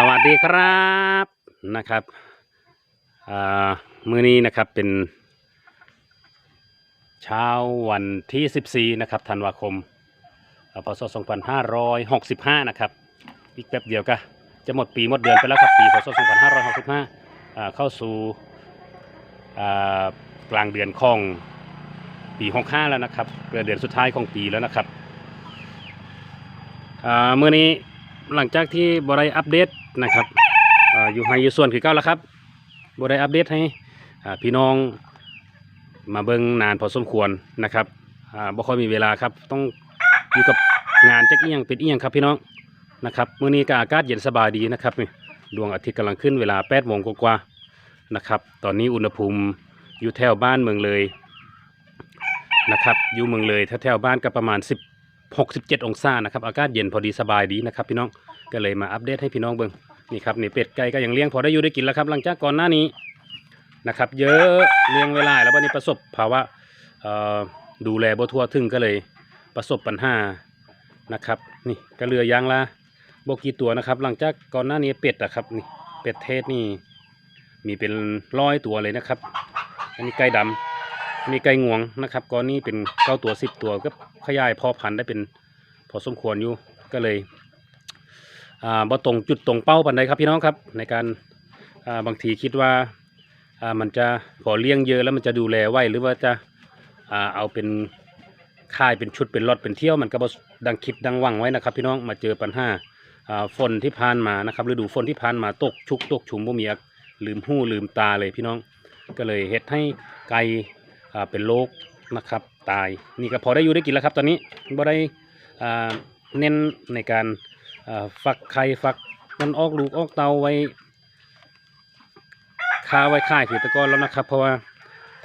สวัสดีครับนะครับมือนี้นะครับเป็นเช้าวันที่ 14 นะครับธันวาคมอ่าพศ 2565 นะครับ อีกแป๊บเดียวก็จะหมดปีหมดเดือนไปแล้วครับปีพศ 2565อ่าเข้าสู่กลางเดือนของปี 65 แล้วนะครับเดือนสุดท้ายของปีแล้วนะครับอ่ามื้อนี้หลังจากที่บได้อัปเดต นะครับออยู่ให้อยู่ส่วนคือเก้าแล้วครับบได้อัปเดตให้พี่น้องมาเบิ่งนานพอสมควรนะครับบ่ค่อยมีเวลาครับต้องอยู่กับงานแจักอียังเป็นอียงครับพี่น้องนะครับมื้อนี้ก็อากาศเย็นสบายดีนะครับนี่ดวงอาทิตย์กำลังขึ้นเวลา8โมงกว่าๆนะครับตอนนี้อุณหภูมิอยู่แถวบ้านเมืองเลยนะครับอยู่เมืองเลยแถวๆบ้านก็ประมาณ 10 67 องศานะครับอากาศเย็นพอดีสบายดีนะครับพี่น้อง ก็เลยมาอัปเดตให้พี่น้องเบิงนี่ครับนี่เป็ดไก่ก็ยังเลี้ยงพอได้อยู่ได้กินแล้วครับ หลังจากก่อนหน้านี้นะครับ เยอะเลี้ยงเวลาแล้ววันนี้ประสบภาวะดูแลบ่ทั่วถึงก็เลยประสบปัญหานะครับนี่ก็เหลือยางละบกี่ตัวนะครับ หลังจากก่อนหน้านี้เป็ดอะครับนี่เป็ดเทศนี่มีเป็นร้อยตัวเลยนะครับ อันนี้ไก่ดำมีไก่งวงนะครับก้อนนี้เป็นเก้าตัวสิบตัวก็ขยายพอพันธุ์ได้เป็นพอสมควรอยู่ก็เลย บ่ตรงจุดตรงเป้าปันใดครับพี่น้องครับ ในการบางทีคิดว่าอ่ามันจะพอเลี้ยงเยอะแล้วมันจะดูแลไหวหรือว่าจะอ่าเอาเป็นค่ายเป็นชุดเป็นรถเป็นเที่ยวมันก็บ่ดังคิดดังวังไว้นะครับ พี่น้องมาเจอปัญหาอ่าฝนที่ผ่านมานะครับฤดูฝนที่ผ่านมาตกชุกตกชุมบ่มีลืมหู้ลืมตาเลยพี่น้อง ก็เลยเฮ็ดให้ไก่อ่าเป็นโรคนะครับตายนี่ก็พอได้อยู่ได้กินแล้วครับ ตอนนี้บ่ได้อ่าเน้นในการ อ่าฟักไข่ฟักมันออกลูกออกเตาไว้คาไว้ค่ายคือตะกอนแล้วนะครับ เพราะว่า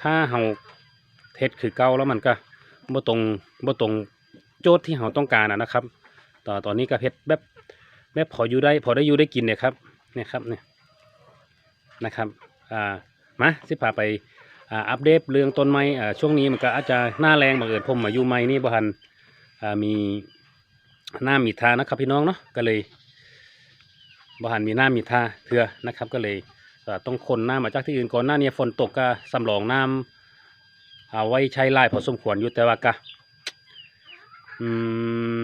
ถ้าเฮาเทศคือเก่าแล้วมันก็บ่ตรงบ่ตรงโจทย์ที่เฮาต้องการนะครับ ต่อตอนนี้ก็เฮ็ดแบบแบบพออยู่ได้พอได้อยู่ได้กินเนี่ยครับเนี่ยครับเนี่ยนะครับอ่ามาสิพาไปอ่าอัปเดตเรื่องต้นไม้อ่าช่วงนี้มันก็อาจจะหน้าแรงบังเอิญผมมาอยู่ไม้นี่บ่ทันอ่ามี หน้ามีทานะครับพี่น้องเนาะก็เลยบ่ทันมีหน้ามีทาเถื่อนะครับ ก็เลยต้องคนหน้ามาจากที่อื่นก่อนหน้านี้ฝนตกก็สำรองน้ำเอาไว้ใช้ไล่พอสมควรอยู่แต่ว่าก็อืม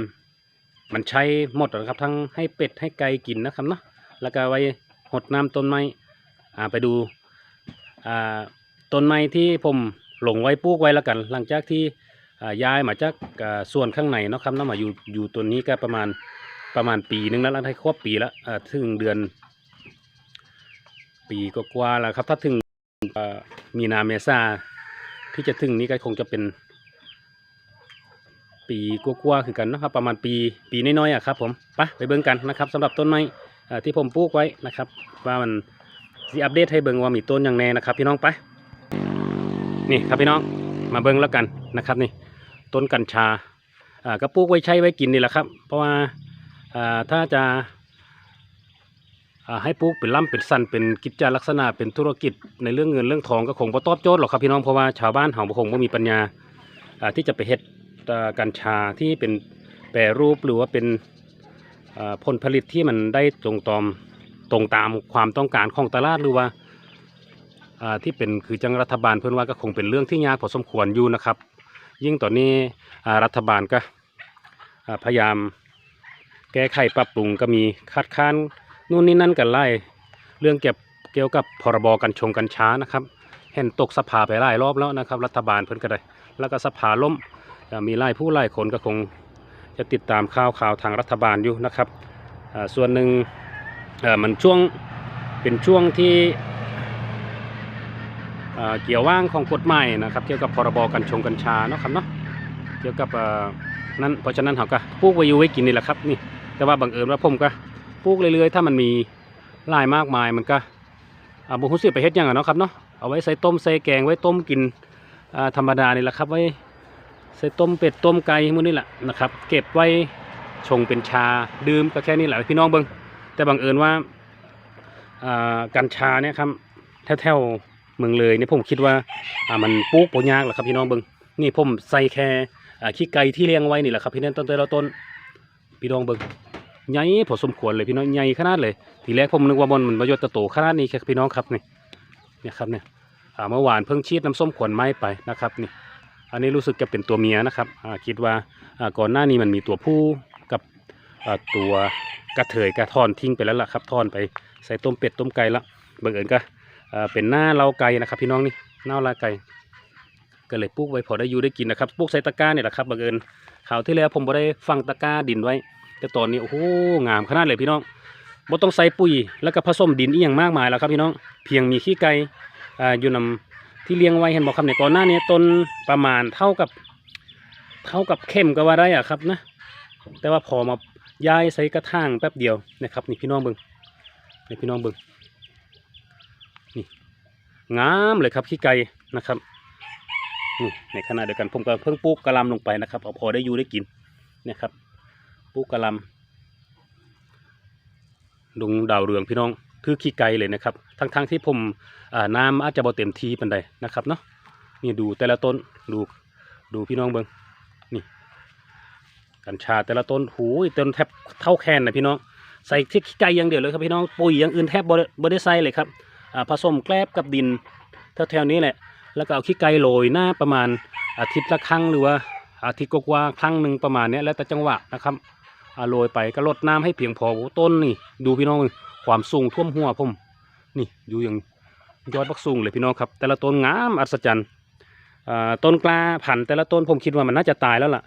มันใช้หมดแล้วครับ ทั้งให้เป็ดให้ไก่กินนะครับเนาะแล้วก็ไว้หดน้ำต้นไม้อ่าไปดูอ่าต้นไม้ที่ผมหลงไว้ปลูกไว้แล้วกัน หลังจากที่ ย้ายมาจากส่วนข้างในเนาะครับน้ามาอยู่อยู่ตัวนี้ก็ประมาณประมาณปีหนึงแล้วแล้วให้ครบปีแล้วถึงเดือน ปีก็กว่าแล้วครับ ถ้าถึงมีนาเมษาที่จะถึงนี้ก็คงจะเป็น ปีกว่าๆคือกันนะครับ ประมาณปีปีน้อยๆอะครับผมไปไปเบิ่งกันนะครับสำหรับต้นไม้ที่ผมปลูกไว้นะครับ ว่ามันสิอัปเดตให้เบิ่งว่ามีต้นอย่างแน่นะครับ พี่น้องไป นี่ครับพี่น้องมาเบิ่งแล้วกันนะครับนี่ ต้นกัญชาอ่าก็ปลูกไว้ใช้ไว้กินนี่แหละครับ เพราะว่าถ้าจะให้ปลูกเป็นล่ำเป็นสันเป็นกิจจลักษณะเป็นธุรกิจในเรื่องเงินเรื่องทองก็คงบ่ตอบโจทย์หรอกครับพี่น้องเพราะว่าชาวบ้านเฮาคงบ่มีปัญญาที่จะไปเฮ็ดกัญชาที่เป็นแปรรูปหรือว่าเป็นผลผลิตที่มันได้ตรงตอมตรงตามความต้องการของตลาดหรือว่าอ่าที่เป็นคือจังรัฐบาลเพื่อนว่าก็คงเป็นเรื่องที่ยากพอสมควรอยู่นะครับ ยิ่งตอนนี้รัฐบาลก็พยายามแก้ไขปรับปรุงก็มีคัดค้านนู่นนี่นั่นกันไล่เรื่องเก็บเกี่ยวกับพรบกัญชงกัญชานะครับเห็นตกสภาไปหลายรอบแล้วนะครับ รัฐบาลเพิ่นก็ได้แล้วก็สภาล่มมีไล่ผู้ไล่คนก็คงจะติดตามข่าวข่าวทางรัฐบาลอยู่นะครับส่วนหนึ่งเอ่อมันช่วงเป็นช่วงที่ เกี่ยวว่างของกฎหมายนะครับเกี่ยวกับพรบกัญชงกัญชาเนาะครับเนาะเกี่ยวกับนั้นเพราะฉะนั้นเขาก็ปลูกไว้อยู่ไว้กินนี่แหละครับนี่แต่ว่าบังเอิญว่าผมก็ปลูกเรื่อยๆ ถ้ามันมีลายมากมายมันก็อ่าบุหุสิไปเฮ็ดยังอะเนาะครับเนาะเอาไว้ใส่ต้มใส่แกงไว้ต้มกินธรรมดานี่แหละครับไว้ใส่ต้มเป็ดต้มไก่มื้อนี่แหละนะครับเก็บไว้ชงเป็นชาดื่มก็แค่นี้แหละพี่น้องเบิ่งแต่บังเอิญว่าอ่ากัญชาเนี่ยครับแถวๆ เมืองเลยเนี่ยผมคิดว่าอ่ามันปลูกบ่ยากแหรอกครับพี่น้องเบิ่งนี่ผมใส่แค่ขี้ไก่ที่เลี้ยงไว้นี่แหละครับพี่น้องต้นแต่ละต้นพี่น้องเบิ่งใหญ่พอสมควรเลยพี่น้องใหญ่ขนาดเลย ทีแรกผมนึกว่ามันมันประโยชน์ตะโตขนาดนี้ครับพี่น้องครับนี่เนี่ยครับเนี่ยอ่าเมื่อวานเพิ่งฉีดน้ำส้มขวนไม้ไปนะครับนี่อันนี้รู้สึกจะเป็นตัวเมียนะครับอ่าคิดว่าอ่าก่อนหน้านี้มันมีตัวผู้กับอ่าตัวกระเทยกระทอนทิ้งไปแล้วล่ะครับทอนไปใส่ต้มเป็ดต้มไก่ละบังเอิญก็ เป็นหน้าเล้าไก่นะครับ พี่น้องนี่หน้าเล้าไก่ก็เลยปลูกไว้พอได้อยู่ได้กินนะครับปลูกใส่ตะกร้าเนี่ยแหละครับบังเอิญข่าวที่แล้วผมบ่ได้ฟังตะกร้าดินไว้ แต่ตอนนี้โอ้โหงามขนาดเลยพี่น้องบ่ต้องใส่ปุ๋ยแล้วก็ผสมดินอีหยังมากมายแล้วครับพี่น้องเพียงมีขี้ไก่อ่าอยู่นำที่เลี้ยงไว้เห็นบอกคำเนี่ยก่อนหน้านี้ต้นประมาณเท่ากับเท่ากับเข้มก็ว่าได้อะครับนะแต่ว่าพอมาย้ายใส่กระถางแป๊บเดียวนะครับนี่พี่น้องเบิงนี่พี่น้องเบิง งามเลยครับขี้ไก่นะครับนี่ในขณะเดียวกันผมก็เพิ่งปลูกกะลำลงไปนะครับเอาพอได้อยู่ได้กินเนี่ยครับปลูกกะลำลุงดาวเรืองพี่น้องคือขี้ไก่เลยนะครับ ทั้งๆที่ผมน้ำอาจจะบ่เต็มทีปันใดนะครับเนาะนี่ดูแต่ละต้นดูดูพี่น้องเบิงนี่ กัญชาแต่ละต้นหูยต้นแทบเท่าแขนนะพี่น้องใส่ที่ขี้ไก่อย่างเดียวเลยครับพี่น้องปุ๋ยอย่างอื่นแทบบ่ได้บ่ได้ใส่เลยครับ ผสมแกลบกับดินแถวๆนี้แหละ แล้วก็เอาขี้ไก่โรยหน้าประมาณอาทิตย์ละครั้งหรือว่าอาทิตย์กว่าครั้งหนึ่งประมาณเนี้ยแล้วแต่จังหวะนะครับเอาโรยไปก็ลดน้ำให้เพียงพอต้นนี่ ดูพี่น้องความสูงท่วมหัวผมนี่ดูอย่างยอดบักสูงเลยพี่น้องครับ แต่ละต้นงามอัศจรรย์อ่าต้นกล้าพันแต่ละต้นผมคิดว่ามันน่าจะตายแล้วล่ะ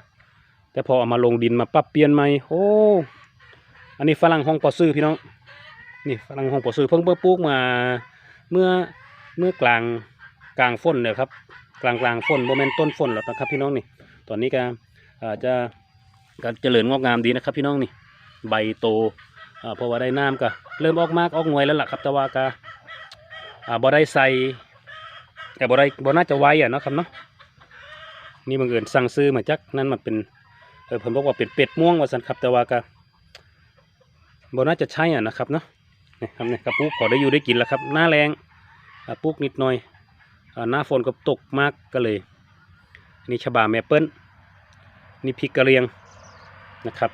แต่พอเอามาลงดินมาปรับเปลี่ยนใหม่โอ้อันนี้ฝรั่งห้องปอซื้อพี่น้องนี่ฝรั่งห้องปอซื้อเพิ่งเพิ่งปลูกมา เมื่อเมื่อกลางกลางฝนเนี่ยครับ กลางกลางฝนโมเมนต์ต้นฝนแล้วนะครับพี่น้องนี่ ตอนนี้ก็อาจจะก็เจริญงอกงามดีนะครับ พี่น้องนี่ ใบโตอ่าเพราะว่าได้น้ำก็เริ่มออกมากออกหน่วยแล้วล่ะครับแต่ว่าก็อ่าบ่ได้ใส่แต่บ่ได้บ่น่าจะไวอะเนาะครับเนาะนี่บังเอิญสั่งซื้อมาจากนั่นมันเป็นเออผมบอกว่าเป็นเป็ดม่วงว่าสันครับแต่ว่าก็บ่น่าจะใช่อะนะครับเนาะ นี่ครับเนี่ยกระปุกพอได้อยู่ได้กินแล้วครับ หน้าแรงอ่าปลูกนิดหน่อยอหน้าฝนก็ตกมากก็เลยนี่ฉบาแมเปิลนี่พริกกระเรียงนะครับ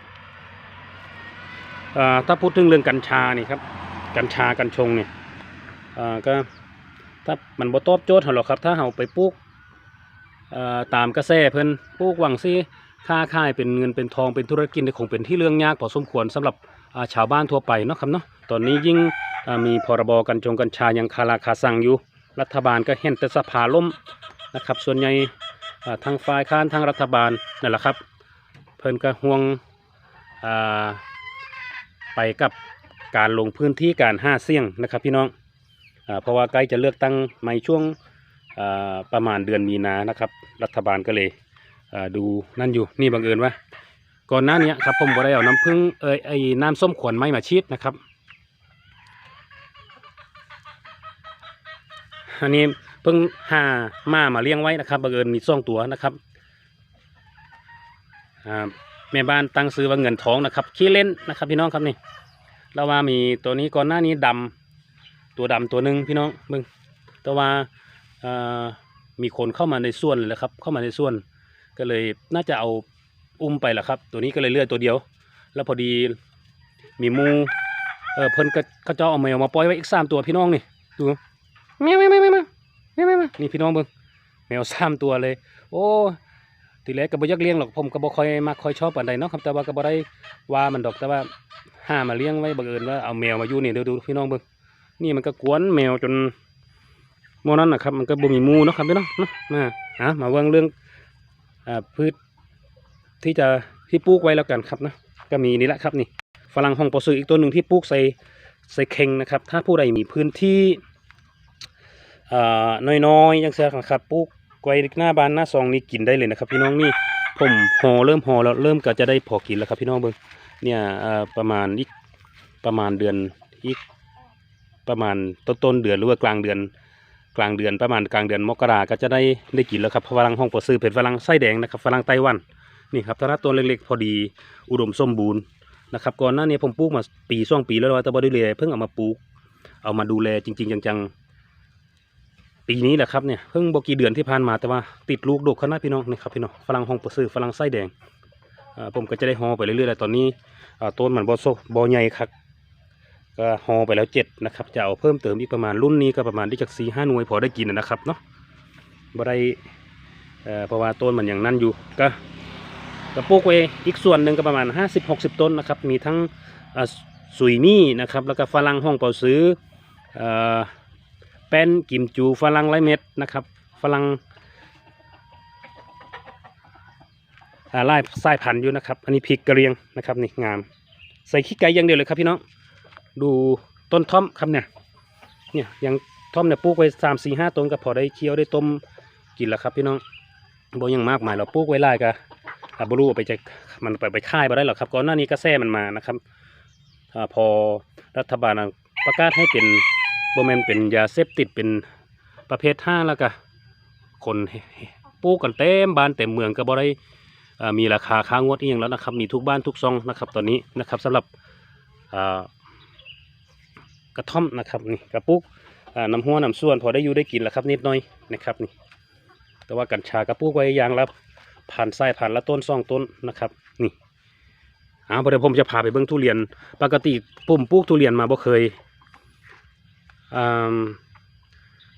ถ้าพูดถึงเรื่องกัญชานี่ครับ กัญชากัญชงเนี่ยก็ถ้ามันบ่ตอบโจทย์เหรอกครับ ถ้าเราไปปลูกตามกระแสเพิ่นปลูกหวังซี่ค่าค่ายเป็นเงินเป็นทองเป็นธุรกิจเนี่คงเป็นที่เรื่องยากพอสมควรสำหรับ ชาวบ้านทั่วไปเนาะครับเนาะตอนนี้ยิ่งมีพรบกัญชงกัญชายังคาราคาสั่งอยู่ รัฐบาลก็เห็นแต่สภาล่มนะครับ ส่วนใหญ่ทางฝ่ายค้านทางรัฐบาลนั่นแหละครับ เพิ่นก็ห่วงไปกับการลงพื้นที่การห้าเสี่ยงนะครับพี่น้องอเพราะว่าใกล้จะเลือกตั้งในช่วงประมาณเดือนมีนานะครับ รัฐบาลก็เลยดูนั่นอยู่นี่บังเอิญว่า ก่อนหน้านี้ครับผมบ่ได้เอาน้ำผึ้งเอ้ยไอ้น้ำส้มขวนไม้มาชีดนะครับ อันนี้เพิ่งหามามาเลี้ยงไว้นะครับบังเอิญมีสองตัวนะครับอ่าแม่บ้านตั้งซื้อว่าเงินทองนะครับขี้เล่นนะครับ พี่น้องครับนี่เราว่ามีตัวนี้ก่อนหน้านี้ดำตัวดำตัวหนึ่งพี่น้องเบิ่งแต่ว่าอมีคนเข้ามาในส่วนเลยแหละครับ เข้ามาในส่วน ก็เลยน่าจะเอา อุ้มไปแหละครับ ตัวนี้ก็เลยเลือดตัวเดียว แล้วพอดีมีมูเออเพิ่นก็เขาเจ้าเอาแมวมาปล่อยไว้อีกสามตัวพี่น้องนี่ดูแมวแมวแมวแมวแมวแมวนี่พี่น้องเบิ่งแมวสามตัวเลย โอ้ทีแรกก็บ่อยักเลี้ยงหรอกผมก็บ่ค่อยมักค่อยชอบปานใดเนาะครับแต่ว่าก็บ่ได้ว่ามันดอกแต่ว่าห้ามาเลี้ยงไว้บังเอิญว่าเอาแมวมาอยู่นี่เดี๋ยวดูพี่น้องเบิ่งนี่มันก็กวนแมวจนโมนั้นนะครับมันก็บ่มีมูเนาะครับพี่น้องเนาะมาอะมาเบิ่งเรื่องอ่าพืช ที่จะที่ปลูกไว้แล้วกันครับนะก็มีนี่แหละครับนี่ฝรั่งห้องปอซื้ออีกตัวหนึ่งที่ปลูกใส่ใส่เข่งนะครับ ถ้าผู้ใดมีพื้นที่อ่าน้อยๆยังเสียครับปลูกไว้หน้าบ้านหน้าซองนี่กินได้เลยนะครับพี่น้องนี่ผมห่อเริ่มห่อแล้วเริ่มก็จะได้พอกินแล้วครับพี่น้องเบิ้งเนี่ยประมาณอีกประมาณเดือนอีกประมาณต้นต้นเดือนหรือว่ากลางเดือนกลางเดือนประมาณกลางเดือนมกราก็จะได้ได้กินแล้วครับฝรั่งห้องปอซื้อเป็นฝรั่งไส้แดงนะครับฝรั่งไต้หวัน นี่ครับถ้าตัวเล็กๆ พอดีอุดมสมบูรณ์นะครับก่อนหน้านี้ผมปลูกมาปีสองปีแล้วแต่บ่ได้ดูแลเพิ่งเอามาปลูก เอามาดูแลจริง ๆ จังๆ ปีนี้แหละครับเนี่ยเพิ่งบกี่เดือนที่ผ่านมาแต่ว่าติดลูกดกขนาดพี่น้องนี่ครับพี่น้องฝรั่งห้องประซื้อฝรั่งไส้แดงผมก็จะได้ฮอไปเรื่อยๆแล้วตอนนี้ต้นมันบ่โซบ่ใหญ่คักก็ฮอไปแล้วเจ็ดนะครับจะเอาเพิ่มเติมอีกประมาณรุ่นนี้ก็ประมาณที่จากสี่ห้าหน่วยพอได้กินนะครับเนาะบ่ได้เพราะว่าต้นมันอย่างนั้นอยู่ก็ ก็ปลูกไว้อีกส่วนหนึ่งก็ประมาณ 50-60 ต้นนะครับ มีทั้งสุยมี่นะครับ แล้วก็ฝรั่งห้องเป่าซื้อเอ่อแป้นกิมจูฝรั่งไรเม็ดนะครับฝรั่งอ่าไสายพันธุ์อยู่นะครับ อันนี้พริกกระเรียงนะครับนี่งาม ใส่ขี้ไก่อย่างเดียวเลยครับพี่น้องดูต้นท่อมครับเนี่ยเนี่ยยังท่อมเนี่ยปลูกไว้สามสี่ห้าต้นก็พอได้เคี้ยวได้ต้มกินแล้วครับพี่น้องบ่ยังมากมายเราปลูกไว้ไล่ก็ อาบรูไปจะมันไปไปค่ายมาได้หรอกครับก่อนหน้านี้กระแสมันมานะครับอพอรัฐบาลประกาศให้เป็นโบแมนเป็นยาเสพติดเป็นประเภทห้าแล้วก็คนปูกกันเต็มบ้านเต็มเมืองก็บ่ได้มีราคาค้างวดเอียงแล้วนะครับ มีทุกบ้านทุกซองนะครับ ตอนนี้นะครับสำหรับกระท่อมนะครับนี่กระปุกน้ำหัวน้ำส่วนพอได้อยู่ได้กินแล้วครับนิดหน่อยนะครับนี่แต่ว่ากัญชากระปุกไว้ยางละ ผ่านไส้ผ่านละต้นซองต้นนะครับนี่เอาเดี๋ยวผมจะพาไปเบิ้องทุเรียน ปกติปุ่มปลูกทุเรียนมาบ่เคยอ่า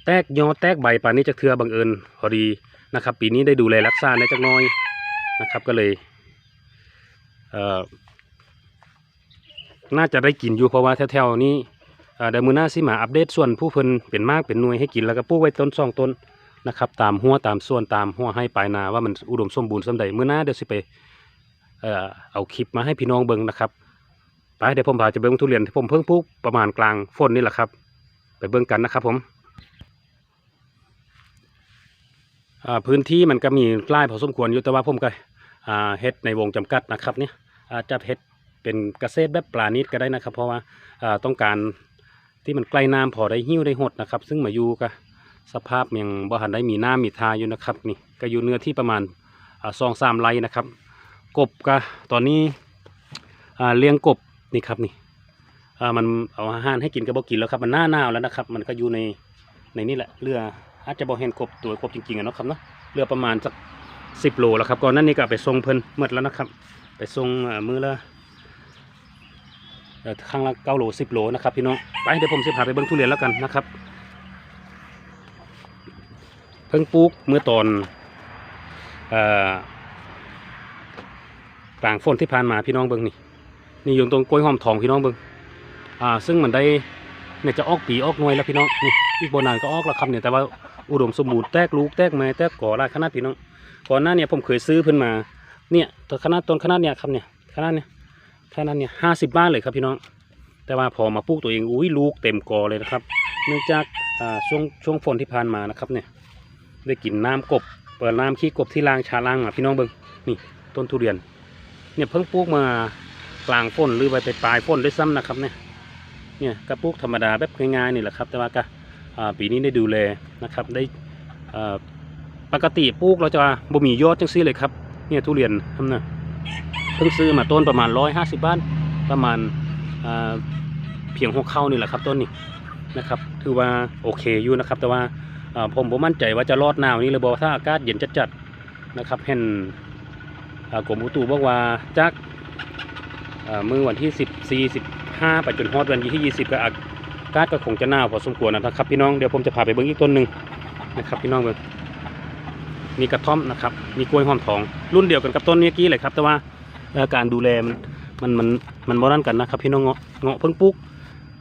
แตกยอแตกใบป่านนี้จะเทือบังเอิญพอดีนะครับ ปีนี้ได้ดูแลรักษาในจักน้อยนะครับก็เลยเอ่อน่าจะได้กินอยู่เพราะว่าแถวๆนี้เอ่อเดี๋ยวมือหน้าสิมาอัปเดตส่วนผู้เพิ่นเป็นมากเป็นหน่วยให้กินแล้วก็ปลูกไว้ต้นสองต้น นะครับตามหัวตามส่วนตามหัวให้ปลายนาว่ามันอุดมสมบูรณ์สำใดมือหน้าเดี๋ยวสิไปเอ่อเอาคลิปมาให้พี่น้องเบิ่งนะครับไปเดี๋ยวผมพาจะเบิ่งทุเรียนที่ผมเพิ่งปลูกประมาณกลางฝนนี่แหละครับ ไปเบิ่งกันนะครับผมพื้นที่มันก็มีใกล้พอสมควรอยู่แต่ว่าผมก็เฮ็ดในวงจำกัดนะครับเนี่ยอาจจะเฮ็ดเป็นเกษตรแบบปลานิดก็ได้นะครับ เพราะว่าอ่าต้องการที่มันใกล้น้ำพอได้หิ้วได้หดนะครับ ซึ่งมาอยู่ก็ สภาพยังบ่หันได้มีหน้ำมีทาอยู่นะครับนี่ก็อยู่เนื้อที่ประมาณสองสามไร่นะครับ กบก็ตอนนี้เลี้ยงกบนี่ครับนี่มันเอาอาหารให้กินก็บ่กินแล้วครับมันหน้าหนาวแล้วนะครับ มันก็อยู่ในในนี่แหละเรืออาจจะบ่เห็นกบตัวกบจริงๆอะนะครับเนาะเรือประมาณสักสิบโลแล้วครับก่อนนั้นนี่ก็ไปส่งเพิ่นเมื่อแล้วนะครับ ไปส่งมือละเอ่อครั้งละเก้าโลสิบโลนะครับพี่น้องไปเดี๋ยวผมจะพาไปเบิ้งทุเรียนแล้วกันนะครับ เพิ่งปลูกเมื่อตอนเอ่อกลางฝนที่ผ่านมาพี่น้องเบิ้งนี่นี่อยู่ตรงกล้วยหอมทองพี่น้องเบิ้งอ่า ซึ่งมันได้เนี่ยจะออกปีออกหน่วยแล้วพี่น้องนี่อีกบนานก็ออกแล้วครับเนี่ยแต่ว่าอุดมสมบูรณ์แตกลูกแตกไม้แตกก่อรากขนาดพี่น้องก่อนหน้าเนี่ยผมเคยซื้อเพิ่นมาเนี่ยตัวขนาดต้นขนาดเนี่ยครับเนี่ยขนาดเนี่ยขนาดเนี่ยห้าสิบบ้าทเลยครับพี่น้อง แต่ว่าพอมาปลูกตัวเองอุ้ยลูกเต็มกอเลยนะครับ เนื่องจากอ่าช่วงช่วงฝนที่ผ่านมานะครับเนี่ย ได้กินน้ำกบ เปิดน้ำขี้กบที่ล้างชาล้างอะพี่น้องเบิ้งนี่ต้นทุเรียน เนี่ยเพิ่งปลูกมากลางฝนหรือไปไปปลายฝนด้วยซ้ำนะครับเนี่ยเนี่ยกระปลูกธรรมดาแบบง่ายๆนี่แหละครับ แต่ว่าก็ปีนี้ได้ดูแลนะครับได้ปกติปลูกเราจะบ่มียอดจังซี่เลยครับเนี่ยทุเรียนทำนะเพิ่งซื้อมาต้นประมาณร้อยห้าสิบบาทประมาณเพียงหกเข้านี่แหละครับต้นนี้นะครับ ถือว่าโอเคอยู่นะครับ แต่ว่า ผมผมมั่นใจว่าจะรอดหนาวนี้เลยบอกถ้าอากาศเย็นจัดๆนะครับเห็นกรมอุตุบอกว่าจากมือวันที่สิบสี่สิบห้าไปจนฮอดวันที่ยี่สิบก็อากาศก็คงจะหนาวพอสมควรนะครับ พี่น้องเดี๋ยวผมจะพาไปเบิ้งอีกต้นหนึ่งนะครับพี่น้องเบิ้งมีกระท่อมนะครับมีกล้วยหอมทอง รุ่นเดียวกันกับต้นเมื่อกี้เลยครับ แต่ว่าอ่อการดูแลมันมันมันมันบ่นั่นกันนะครับพี่น้องเงาะเงาะเพิ่งปลูก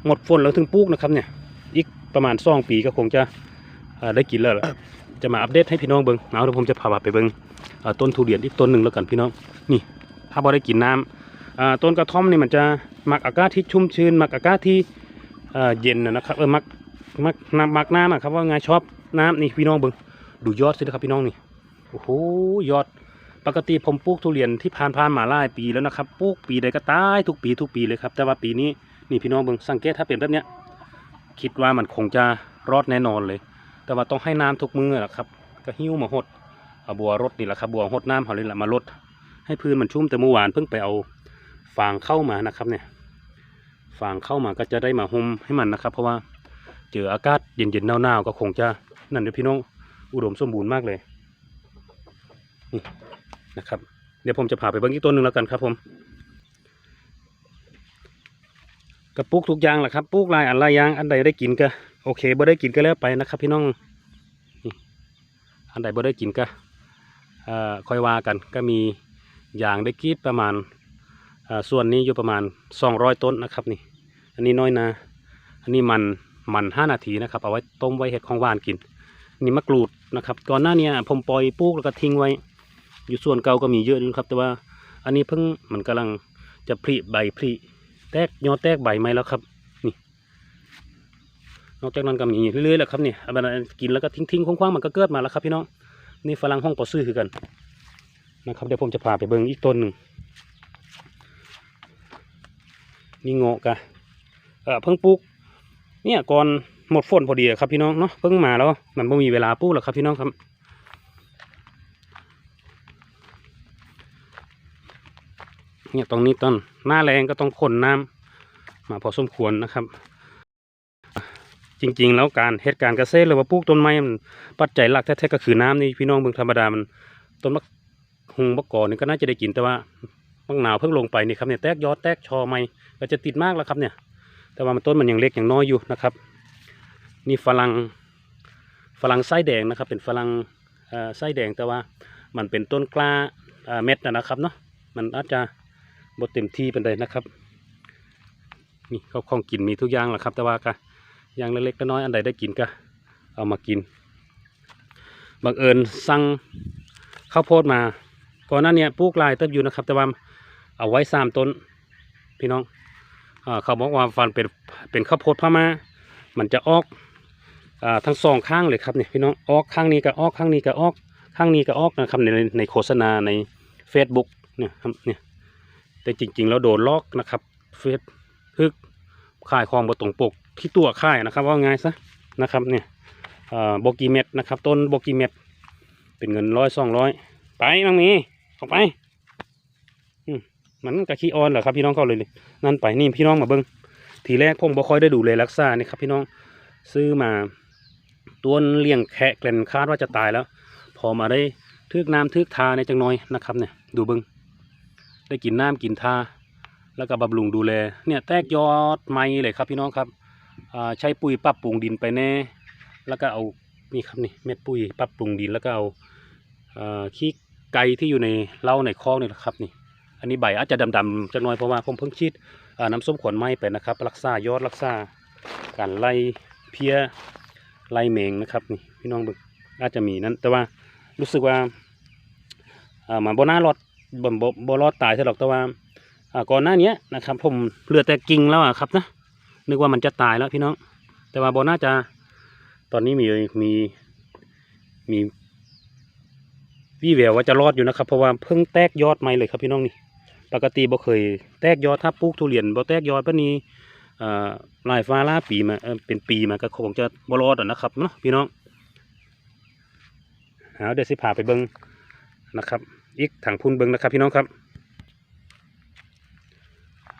หมดฝนแล้วถึงปลูกนะครับเนี่ยอีกประมาณสองปีก็คงจะ ได้กินแล้วล่ะจะมาอัปเดตให้พี่น้องเบิงเอาเดี๋ยวผมจะพาไปเบิงต้นทุเรียนอีกต้นหนึ่งแล้วกันพี่น้องนี่ถ้าบ่ได้กินน้ำอ่าต้นกระท่อมนี่มันจะมักอากาศที่ชุ่มชื้นมักอากาศที่เย็นนะครับเออมักมักน้ำมักน้ำอะครับว่าไงชอบน้ำนี่พี่น้องเบิงดูยอดสินะครับพี่น้องนี่โอ้โหยอดปกติผมปลูกทุเรียนที่ผ่านผ่านมาหลายปีแล้วนะครับปลูกปีใดก็ตายทุกปีทุกปีเลยครับแต่ว่าปีนี้นี่พี่น้องเบิงสังเกตถ้าเป็นแบบเนี้ยคิดว่ามันคงจะรอดแน่นอนเลย แต่ว่าต้องให้น้ำทุกมือแหละครับ ก็หิ้วมาหดเอาบัวรดนี่แหละครับบัวหดน้ำเขาเลยแหละมาลดให้พื้นมันชุ่มแต่เมื่อวานเพิ่งไปเอาฟางเข้ามานะครับเนี่ยฟางเข้ามาก็จะได้มาหุมให้มันนะครับ เพราะว่าเจออากาศเย็นๆหนาวๆก็คงจะนั่นเดี๋ยวพี่น้องอุดมสมบูรณ์มากเลยนี่นะครับ เดี๋ยวผมจะพาไปเบิ้งอีกต้นหนึ่งแล้วกันครับ ผมกระปุกทุกอย่างแหละครับปลูกลายอันหลายยางอันใดได้กินก็ โอเคบ่ได้กินก็แล้วไปนะครับ พี่น้องอันใดบ่ได้กินก็ค่อยว่ากันก็มีอย่างได้กีดประมาณส่วนนี้อยู่ประมาณ 200 ต้นนะครับนี่ อันนี้น้อยนาอันนี้มันมันห้านาทีนะครับเอาไว้ต้มไว้เห็ดของหวานกิน นี่มะกรูดนะครับก่อนหน้านี้ผมปล่อยปลูกแล้วก็ทิ้งไว้ อยู่ส่วนเก่าก็มีเยอะอยู่ครับ แต่ว่าอันนี้เพิ่งมันกำลังจะผลิใบผลิแตกยอดแตกใบไหมแล้วครับ นอกจากนั้นก็มีเรื่อยๆแหละครับนี่เอาไปกินแล้วก็ทิ้งๆคว้างๆมันก็เกิดมาแล้วครับพี่น้องนี่ฝรั่งห้องปอซื่อคือกันนะครับเดี๋ยวผมจะพาไปเบิ่งอีกต้นหนึ่งนี่โงะกะเออเพิ่งปลูกเนี่ยก่อนหมดฝนพอดีครับพี่น้องเนาะเพิ่งมาแล้วมันไม่มีเวลาปลูกหรอกครับพี่น้องครับเนี่ยตรงนี้ต้นหน้าแรงก็ต้องขนน้ำมาพอสมควรนะครับ จริง ๆ แล้วการเหตุการณ์เกษตรหรือว่าปลูกต้นไม้มันปัจจัยหลักแท้ๆก็คือน้ำนี่พี่น้องเบิ่งธรรมดามันต้นมะฮุงมะกอกนี่ก็น่าจะได้กินแต่ว่ามังหนาวเพิ่งลงไปนี่ครับเนี่ยแตกยอดแตกชอไม้ก็จะติดมากแล้วครับเนี่ย แต่ว่ามันต้นมันยังเล็กยังน้อยอยู่นะครับ นี่ฝรั่งฝรั่งไส้แดงนะครับ เป็นฝรั่งไส้แดงแต่ว่ามันเป็นต้นกล้าเม็ดนะนะครับเนาะมันอาจจะบดเต็มที่เป็นเลยนะครับนี่เขาของกินมีทุกอย่างแหละครับ แต่ว่าก็ อย่างเล็กๆน้อยๆอันใดได้กินก็เอามากินบังเอิญสั่งข้าวโพดมาก่อนหน้าเนี้ปลูกลายเติบอยู่นะครับ แต่ว่าเอาไว้สามต้น พี่น้องอเขาบอกว่าฟันเป็นเป็นข้าวโพดพม่ามันจะออกอทั้งสองข้างเลยครับเนี่ยพี่น้องออกข้างนี้ก็ออกข้างนี้ก็ออกข้างนี้ก็ออกนะครับในในโฆษณาใน Facebook เนี่ยครับเนี่ยแต่จริงๆแล้วโดนลอกนะครับเฟซพึกขายของบตรงปก ที่ตัวขายนะครับ ว่าไงซะนะครับเนี่ยโบกีเม็ดนะครับ ต้นโบกีเม็ดเป็นเงินร้อยสองร้อยไปมังมีออกไปมันกะขี้อ่อนเหรอครับพี่น้องเขาเลยเลยนั่นไปนี่พี่น้องมาเบิ้งทีแรกผมบ่ค่อยได้ดูแลรักษานี่ครับพี่น้องซื้อมาตัวเลี้ยงแคะแกลนคาดว่าจะตายแล้ว พอมาได้ทึกน้ำทึกทาในจังน้อยนะครับเนี่ยดูเบิ้งได้กินน้ำกินทาแล้วก็บำรุงดูแลเนี่ยแตกยอดไม้เลยครับพี่น้องครับ ใช้ปุ๋ยปรับปรุงดินไปแน่ แล้วก็เอานี่ครับนี่เม็ดปุ๋ยปรับปรุงดินแล้วก็เอาขี้ไก่ที่อยู่ในเล้าในคอกนี่แหละครับนี่ อันนี้ใบอาจจะดำๆจักน่อยเพราะว่าผมเพิ่งฉีดน้ำส้มขวดไม้ไปนะครับ รักษายอดรักษาการไล่เพี้ยไล่เมงนะครับนี่พี่น้องบิ่งอาจจะมีนั้น แต่ว่ารู้สึกว่าอามันบ่น่ารอดบ่บ่รอดตายใช่หรอกแต่ว่าก่อนหน้าเนี้ยนะครับ ผมเหลือแต่กิ่งแล้วอะครับนะ นึกว่ามันจะตายแล้วพี่น้อง แต่ว่าบ่น่าจะตอนนี้มีมีมีวี่แววว่าจะรอดอยู่นะครับ เพราะว่าเพิ่งแตกยอดใหม่เลยครับพี่น้องนี่ ปกติบ่เคยแตกยอดถ้าปลูกทุเรียนบ่แตกยอดปานนี้อ่อหลายฟ้าหลาปีมาเป็นปีมาก็คงจะบ่รอดอะนะครับเนาะพี่น้องเอาเดี๋ยวสิพาไปเบิ่งนะครับ อีกถังพุ่นเบิ่งนะครับพี่น้องครับ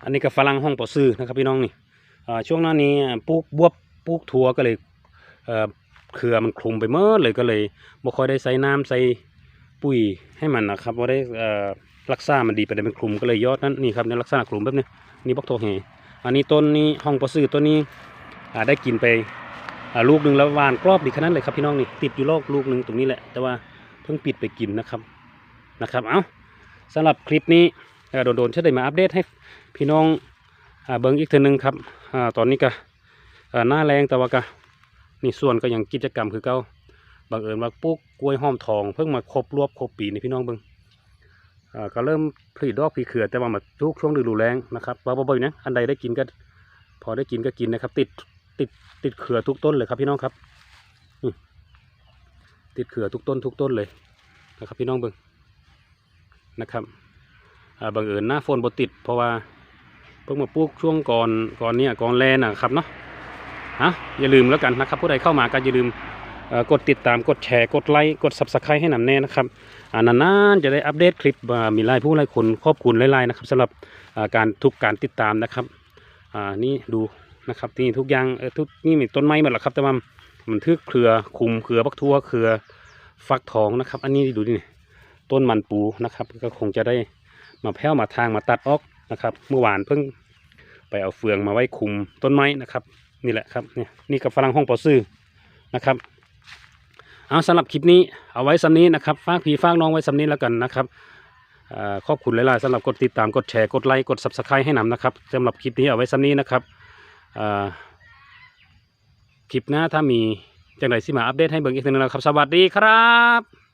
อันนี้ก็ฝรั่งห้องปอซื้อนะครับพี่น้องนี่ ช่วงหน้านี้ปลูกบวบปลูกถั่วก็เลยเอ่อเครือมันคลุมไปเมื่อเลยก็เลยบ่ค่อยได้ใส่น้ำใส่ปุ๋ยให้มันนะครับบ่าได้เออรักษามันดีไปได้เป็นคลุมก็เลยยอดนั้นนี่ครับในลักษณะคลุมแบบนี้นี่บักโทเฮอันนี้ต้นนี้ห้องประซื้อต้นนี้ได้กินไปลูกหนึ่งแล้ววานกรอบดีขนาดเลยครับพี่น้องนี่ติดอยู่โลกลูกหนึ่งตรงนี้แหละ แต่ว่าเพิ่งปิดไปกินนะครับนะครับ เอาสำหรับคลิปนี้โดนๆจะได้มาอัปเดตให้พี่น้อง เบิ้งอีกทีนึงครับอตอนนี้ก็หน้าแรงแต่ว่าก็นี่ส่วนก็ยังกิจกรรมคือเก่าบังเอิญว่าปลูกกล้วยหอมทองเพิ่งมาครบรวบครบปีนี่พี่น้องเบิ้งอ่าก็เริ่มผลิดอกผลิเขือแต่ว่ามาทุกช่วงฤดูแล้งนะครับว่าบ่อยๆนะอันใดได้กินก็พอได้กินก็กินนะครับ ติดติดติดเขือทุกต้นเลยครับพี่น้องครับติดเขือทุกต้นทุกต้นเลยนะครับพี่น้องเบิ่งนะครับอ่าบังเอิญหน้าฝนบ่ติดเพราะว่า พิ่งมาปลูกช่วงก่อนก่อนเนี้ยก่อนแลนะครับเนาะอะอย่าลืมแล้วกันนะครับ ผู้ใดเข้ามาก็อย่าลืมกดติดตามกดแชร์กดไลค์กด subscribe ให้หนำแน่นะครับอ่านานๆจะได้อัปเดตคลิปมีหลายผู้หลายคนขอบคุณหลายๆนะครับสำหรับการทุกการติดตามนะครับอ่านี่ดูนะครับนี่ทุกอย่างเออทุกนี่มีต้นไม้หมดแล้วครับแต่ว่ามันทึกเครือคุมเครือบักทั่วเครือฟักทองนะครับ อันนี้ดูดิต้นมันปูนะครับ ก็คงจะได้มาแพ้วมาทางมาตัดออก นะครับ เมื่อวานเพิ่งไปเอาเฟืองมาไว้คุมต้นไม้นะครับ นี่แหละครับเนี่ยนี่กับฝรั่งห้องปอซื่อนะครับเอาสำหรับคลิปนี้เอาไว้สำนี้นะครับฝากพี่ฝากน้องไว้สำนี้แล้วกันนะครับเอ่อขอบคุณหลายๆสำหรับกดติดตามกดแชร์กดไลค์กด subscribe ให้นำนะครับสำหรับคลิปนี้เอาไว้สำนี้นะครับคลิปหน้าถ้ามีจังไรสิมาอัปเดตให้เบิ่งอีกทีนึงแล้วครับ สวัสดีครับ